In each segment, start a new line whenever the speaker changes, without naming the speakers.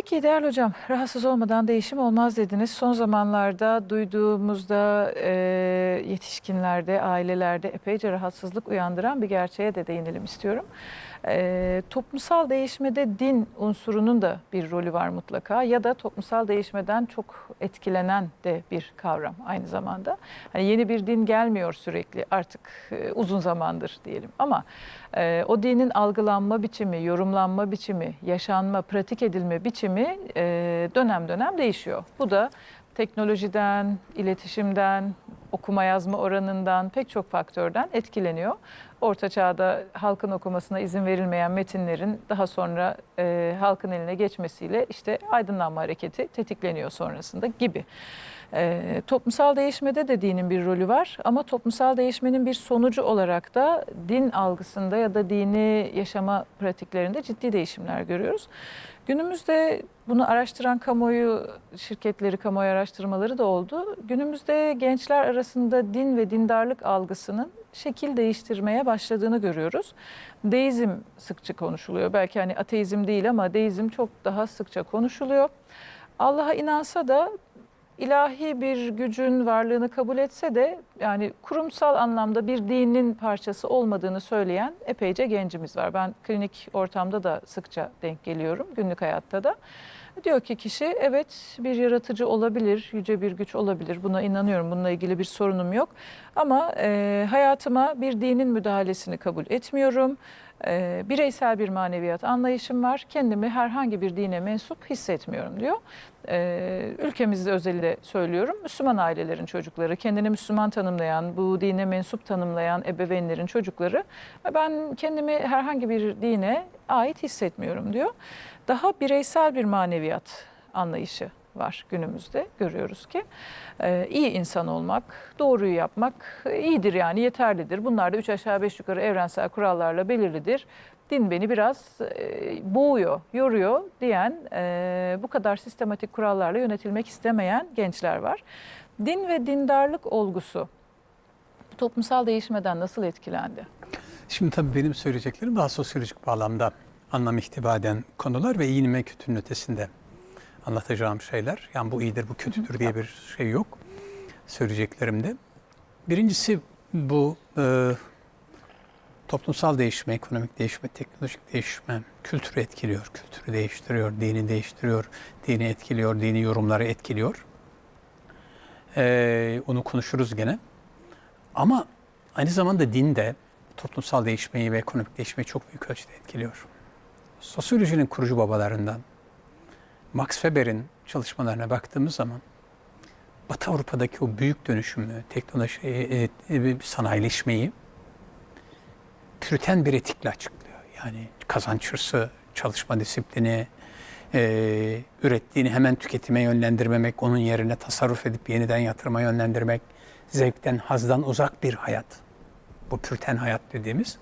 Peki değerli hocam, rahatsız olmadan değişim olmaz dediniz. Son zamanlarda duyduğumuzda e, yetişkinlerde, ailelerde epeyce rahatsızlık uyandıran bir gerçeğe de değinelim istiyorum. E, toplumsal değişmede din unsurunun da bir rolü var mutlaka ya da toplumsal değişmeden çok etkilenen de bir kavram aynı zamanda. Hani yeni bir din gelmiyor sürekli artık e, uzun zamandır diyelim ama e, o dinin algılanma biçimi, yorumlanma biçimi, yaşanma, pratik edilme biçimi e, dönem dönem değişiyor. Bu da teknolojiden, iletişimden, okuma yazma oranından pek çok faktörden etkileniyor. Orta çağda halkın okumasına izin verilmeyen metinlerin daha sonra e, halkın eline geçmesiyle işte aydınlanma hareketi tetikleniyor sonrasında gibi. E, toplumsal değişmede de dinin bir rolü var ama toplumsal değişmenin bir sonucu olarak da din algısında ya da dini yaşama pratiklerinde ciddi değişimler görüyoruz. Günümüzde bunu araştıran kamuoyu şirketleri, kamuoyu araştırmaları da oldu. Günümüzde gençler arasında din ve dindarlık algısının şekil değiştirmeye başladığını görüyoruz. Deizm sıkça konuşuluyor. Belki hani ateizm değil ama deizm çok daha sıkça konuşuluyor. Allah'a inansa da ilahi bir gücün varlığını kabul etse de yani kurumsal anlamda bir dinin parçası olmadığını söyleyen epeyce gencimiz var. Ben klinik ortamda da sıkça denk geliyorum günlük hayatta da. Diyor ki kişi evet bir yaratıcı olabilir, yüce bir güç olabilir. Buna inanıyorum. Bununla ilgili bir sorunum yok. Ama e, hayatıma bir dinin müdahalesini kabul etmiyorum. E, bireysel bir maneviyat anlayışım var. Kendimi herhangi bir dine mensup hissetmiyorum diyor. E, ülkemizde özelinde söylüyorum. Müslüman ailelerin çocukları, kendini Müslüman tanımlayan, bu dine mensup tanımlayan ebeveynlerin çocukları ben kendimi herhangi bir dine ait hissetmiyorum diyor. Daha bireysel bir maneviyat anlayışı var günümüzde görüyoruz ki. Ee, iyi insan olmak, doğruyu yapmak iyidir yani yeterlidir. Bunlar da üç aşağı beş yukarı evrensel kurallarla belirlidir. Din beni biraz e, boğuyor, yoruyor diyen, e, bu kadar sistematik kurallarla yönetilmek istemeyen gençler var. Din ve dindarlık olgusu toplumsal değişmeden nasıl etkilendi?
Şimdi tabii benim söyleyeceklerim daha sosyolojik bağlamda anlam ihtiva eden konular ve iyinin ve kötünün ötesinde anlatacağım şeyler. Yani bu iyidir, bu kötüdür diye bir şey yok söyleyeceklerimde. Birincisi bu e, toplumsal değişme, ekonomik değişme, teknolojik değişme kültürü etkiliyor. Kültürü değiştiriyor, dini değiştiriyor, dini etkiliyor, dini yorumları etkiliyor. E, onu konuşuruz gene. Ama aynı zamanda din de toplumsal değişmeyi ve ekonomik değişmeyi çok büyük ölçüde etkiliyor. Sosyolojinin kurucu babalarından Max Weber'in çalışmalarına baktığımız zaman Batı Avrupa'daki o büyük dönüşümü, teknoloji, e, e, sanayileşmeyi püriten bir etikle açıklıyor. Yani kazanç hırsı, çalışma disiplini, e, ürettiğini hemen tüketime yönlendirmemek, onun yerine tasarruf edip yeniden yatırıma yönlendirmek, zevkten, hazdan uzak bir hayat. Bu pürten hayat dediğimiz,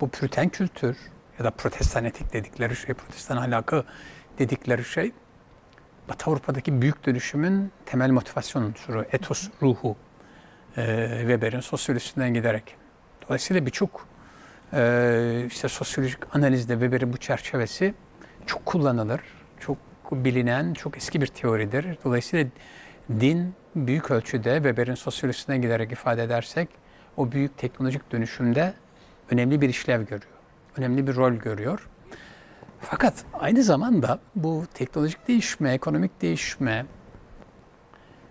bu pürten kültür ya da protestan etik dedikleri şey, protestan ahlakı dedikleri şey, Batı Avrupa'daki büyük dönüşümün temel motivasyon unsuru, etos ruhu e, Weber'in sosyolojisinden giderek. Dolayısıyla birçok e, işte sosyolojik analizde Weber'in bu çerçevesi çok kullanılır, çok bilinen, çok eski bir teoridir. Dolayısıyla din büyük ölçüde Weber'in sosyolojisinden giderek ifade edersek o büyük teknolojik dönüşümde önemli bir işlev görüyor. Önemli bir rol görüyor. Fakat aynı zamanda bu teknolojik değişme, ekonomik değişme,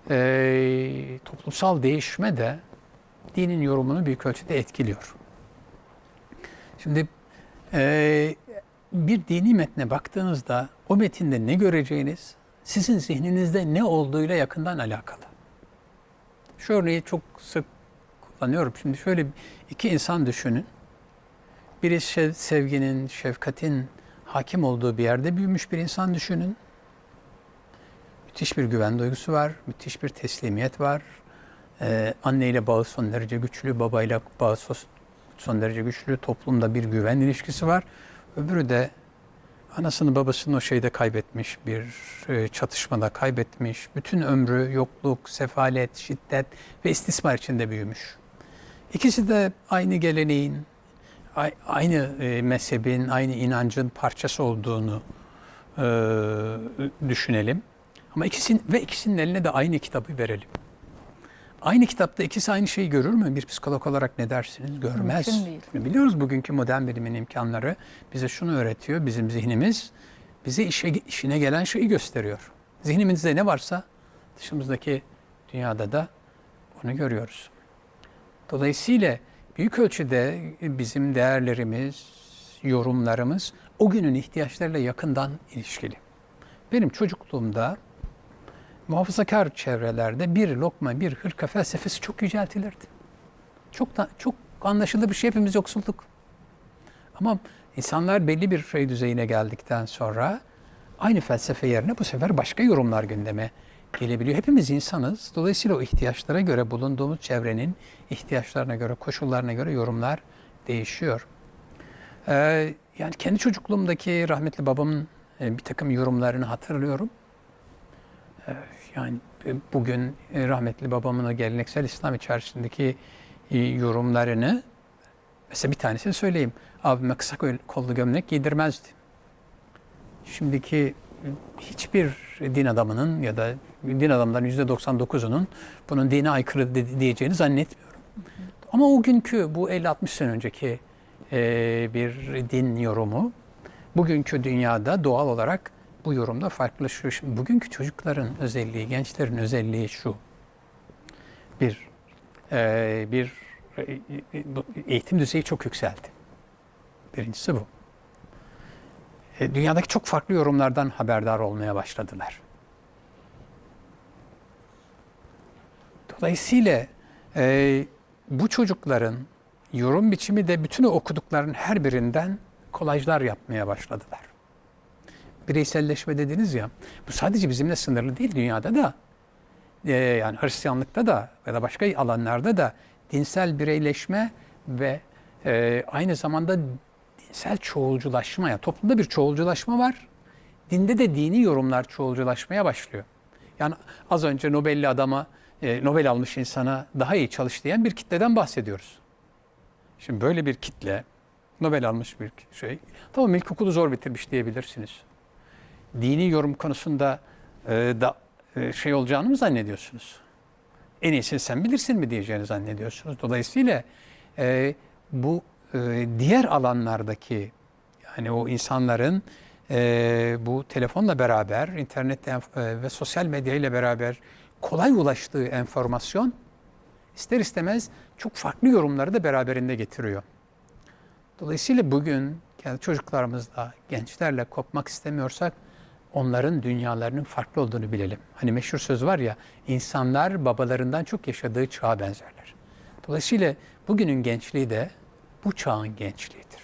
e, toplumsal değişme de dinin yorumunu büyük ölçüde etkiliyor. Şimdi e, bir dini metne baktığınızda o metinde ne göreceğiniz sizin zihninizde ne olduğuyla yakından alakalı. Şu örneği çok sık kullanıyorum. Şimdi şöyle iki insan düşünün. Biri sevginin, şefkatin hakim olduğu bir yerde büyümüş bir insan düşünün. Müthiş bir güven duygusu var, müthiş bir teslimiyet var. Ee, anneyle bağı son derece güçlü, babayla bağı son derece güçlü, toplumda bir güven ilişkisi var. Öbürü de anasını babasını o şeyde kaybetmiş, bir e, çatışmada kaybetmiş. Bütün ömrü yokluk, sefalet, şiddet ve istismar içinde büyümüş. İkisi de aynı geleneğin, aynı e, mezhebin, aynı inancın parçası olduğunu düşünelim. Ama ikisinin ve ikisinin eline de aynı kitabı verelim. Aynı kitapta ikisi aynı şeyi görür mü? Bir psikolog olarak ne dersiniz? Görmez.
Mümkün değil.
Biliyoruz bugünkü modern bilimin imkanları bize şunu öğretiyor. Bizim zihnimiz bize işe, işine gelen şeyi gösteriyor. Zihnimizde ne varsa dışımızdaki dünyada da onu görüyoruz. Dolayısıyla büyük ölçüde bizim değerlerimiz, yorumlarımız o günün ihtiyaçlarıyla yakından ilişkili. Benim çocukluğumda muhafazakar çevrelerde bir lokma, bir hırka felsefesi çok yüceltilirdi. Çok da, çok anlaşılır bir şey hepimiz yoksulluk. Ama insanlar belli bir şey düzeyine geldikten sonra aynı felsefe yerine bu sefer başka yorumlar gündeme gelebiliyor. Hepimiz insanız. Dolayısıyla o ihtiyaçlara göre bulunduğumuz çevrenin ihtiyaçlarına göre, koşullarına göre yorumlar değişiyor. Ee, yani kendi çocukluğumdaki rahmetli babamın e, bir takım yorumlarını hatırlıyorum. Ee, yani e, bugün e, rahmetli babamın geleneksel İslam içerisindeki yorumlarını mesela bir tanesini söyleyeyim. Abime kısa kollu gömlek giydirmezdi. Şimdiki hiçbir din adamının ya da din adamların %99'unun bunun dine aykırı diyeceğini zannetmiyorum. Ama o günkü bu 50-60 sene önceki e, bir din yorumu bugünkü dünyada doğal olarak bu yorumda farklılaşıyor. Şimdi bugünkü çocukların özelliği, gençlerin özelliği şu. Bir, e, bir e, eğitim düzeyi çok yükseldi. Birincisi bu. E, dünyadaki çok farklı yorumlardan haberdar olmaya başladılar. Dolayısıyla e, bu çocukların yorum biçimi de bütün o okudukların her birinden kolajlar yapmaya başladılar. Bireyselleşme dediniz ya, bu sadece bizimle sınırlı değil dünyada da. E, yani Hristiyanlıkta da ya da başka alanlarda da dinsel bireyleşme ve e, aynı zamanda dinsel çoğulculaşma ya toplumda bir çoğulculaşma var. Dinde de dini yorumlar çoğulculaşmaya başlıyor. Yani az önce Nobel'li adama, e, Nobel almış insana daha iyi çalış diyen bir kitleden bahsediyoruz. Şimdi böyle bir kitle, Nobel almış bir şey, tamam ilkokulu zor bitirmiş diyebilirsiniz. Dini yorum konusunda e, da e, şey olacağını mı zannediyorsunuz? En iyisini sen bilirsin mi diyeceğini zannediyorsunuz. Dolayısıyla e, bu e, diğer alanlardaki yani o insanların e, bu telefonla beraber, internetle e, ve sosyal medya ile beraber kolay ulaştığı enformasyon ister istemez çok farklı yorumları da beraberinde getiriyor. Dolayısıyla bugün kendi çocuklarımızla, gençlerle kopmak istemiyorsak onların dünyalarının farklı olduğunu bilelim. Hani meşhur söz var ya, insanlar babalarından çok yaşadığı çağa benzerler. Dolayısıyla bugünün gençliği de bu çağın gençliğidir.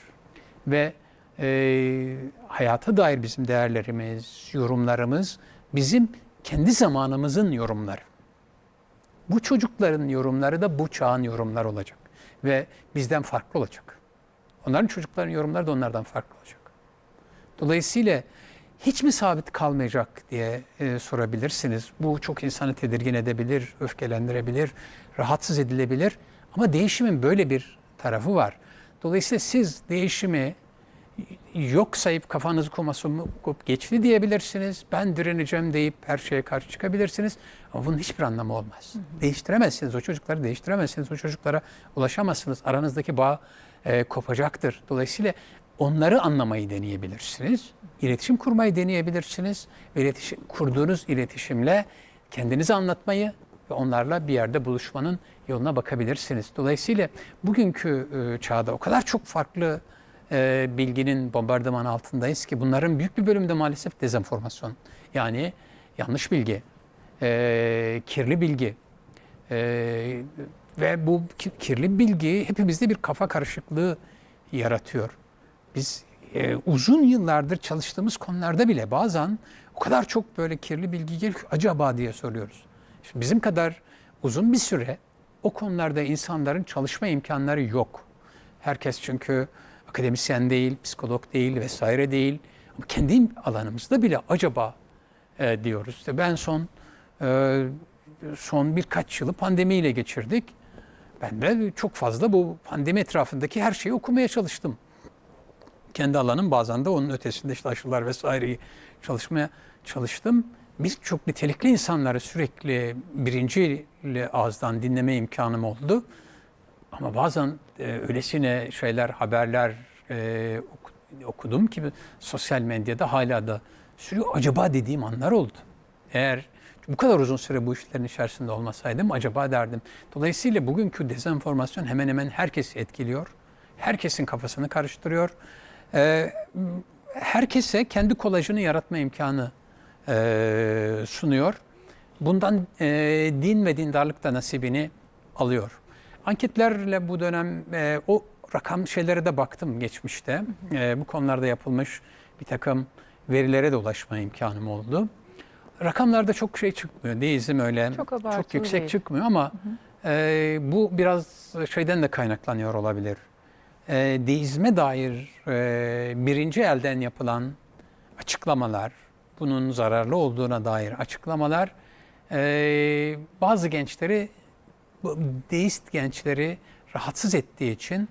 Ve e, hayata dair bizim değerlerimiz, yorumlarımız bizim kendi zamanımızın yorumları. Bu çocukların yorumları da bu çağın yorumları olacak. Ve bizden farklı olacak. Onların çocukların yorumları da onlardan farklı olacak. Dolayısıyla hiç mi sabit kalmayacak diye e, sorabilirsiniz. Bu çok insanı tedirgin edebilir, öfkelendirebilir, rahatsız edilebilir. Ama değişimin böyle bir tarafı var. Dolayısıyla siz değişimi yok sayıp kafanızı kuma sokup geçti diyebilirsiniz. Ben direneceğim deyip her şeye karşı çıkabilirsiniz. Ama bunun hiçbir anlamı olmaz. Hı hı. Değiştiremezsiniz. O çocukları değiştiremezsiniz. O çocuklara ulaşamazsınız. Aranızdaki bağ e, kopacaktır. Dolayısıyla onları anlamayı deneyebilirsiniz. İletişim kurmayı deneyebilirsiniz. Ve iletişim, kurduğunuz iletişimle kendinizi anlatmayı ve onlarla bir yerde buluşmanın yoluna bakabilirsiniz. Dolayısıyla bugünkü e, çağda o kadar çok farklı e, bilginin bombardıman altındayız ki bunların büyük bir bölümü de maalesef dezenformasyon. Yani yanlış bilgi, e, kirli bilgi ve bu kirli bilgi hepimizde bir kafa karışıklığı yaratıyor. Biz uzun yıllardır çalıştığımız konularda bile bazen o kadar çok böyle kirli bilgi geliyor acaba diye soruyoruz. Bizim kadar uzun bir süre o konularda insanların çalışma imkanları yok. Herkes çünkü akademisyen değil, psikolog değil vesaire değil. Ama kendi alanımızda bile acaba e, diyoruz. İşte ben son e, son birkaç yılı pandemiyle geçirdik. Ben de çok fazla bu pandemi etrafındaki her şeyi okumaya çalıştım. kendi alanım bazen de onun ötesinde işte aşılar vesaireyi çalışmaya çalıştım. Birçok nitelikli insanları sürekli birinci ağızdan dinleme imkanım oldu. Ama bazen e, öylesine şeyler, haberler e, oku- okudum ki sosyal medyada hala da sürüyor. Acaba dediğim anlar oldu. Eğer bu kadar uzun süre bu işlerin içerisinde olmasaydım acaba derdim. Dolayısıyla bugünkü dezenformasyon hemen hemen herkesi etkiliyor. Herkesin kafasını karıştırıyor. Ee, herkese kendi kolajını yaratma imkanı e, sunuyor. Bundan e, din ve dindarlık da nasibini alıyor. Anketlerle bu dönem e, o rakam şeylere de baktım geçmişte. E, bu konularda yapılmış bir takım verilere de ulaşma imkanım oldu. Rakamlarda çok şey çıkmıyor. Deizm öyle
Çok
çok, yüksek
değil.
çıkmıyor ama e, bu biraz şeyden de kaynaklanıyor olabilir. E, deizme dair e, birinci elden yapılan açıklamalar, bunun zararlı olduğuna dair açıklamalar e, bazı gençleri, deist gençleri rahatsız ettiği için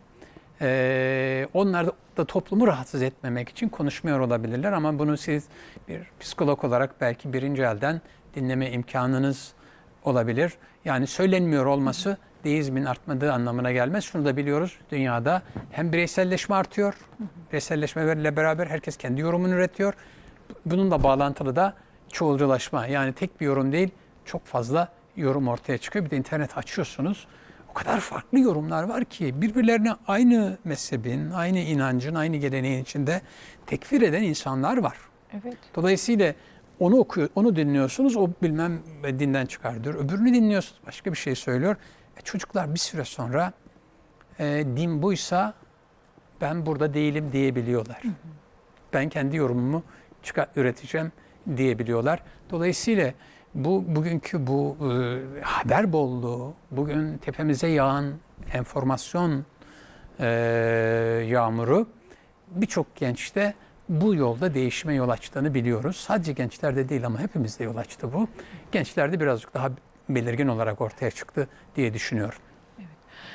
e, onlar da, toplumu rahatsız etmemek için konuşmuyor olabilirler ama bunu siz bir psikolog olarak belki birinci elden dinleme imkanınız olabilir. Yani söylenmiyor olması deizmin artmadığı anlamına gelmez. Şunu da biliyoruz dünyada hem bireyselleşme artıyor, bireyselleşmeyle beraber herkes kendi yorumunu üretiyor. Bununla bağlantılı da çoğulculaşma yani tek bir yorum değil çok fazla yorum ortaya çıkıyor. Bir de internet açıyorsunuz. O kadar farklı yorumlar var ki birbirlerine aynı mezhebin, aynı inancın, aynı geleneğin içinde tekfir eden insanlar var.
Evet.
Dolayısıyla onu okuyor, onu dinliyorsunuz, o bilmem dinden çıkar diyor. Öbürünü dinliyorsunuz, başka bir şey söylüyor. E çocuklar bir süre sonra e, din buysa ben burada değilim diyebiliyorlar. Ben kendi yorumumu çıkar, üreteceğim diyebiliyorlar. Dolayısıyla bu bugünkü bu e, haber bolluğu, bugün tepemize yağan enformasyon e, yağmuru birçok gençte bu yolda değişime yol açtığını biliyoruz. Sadece gençlerde değil ama hepimizde yol açtı bu. Gençlerde birazcık daha belirgin olarak ortaya çıktı diye düşünüyorum.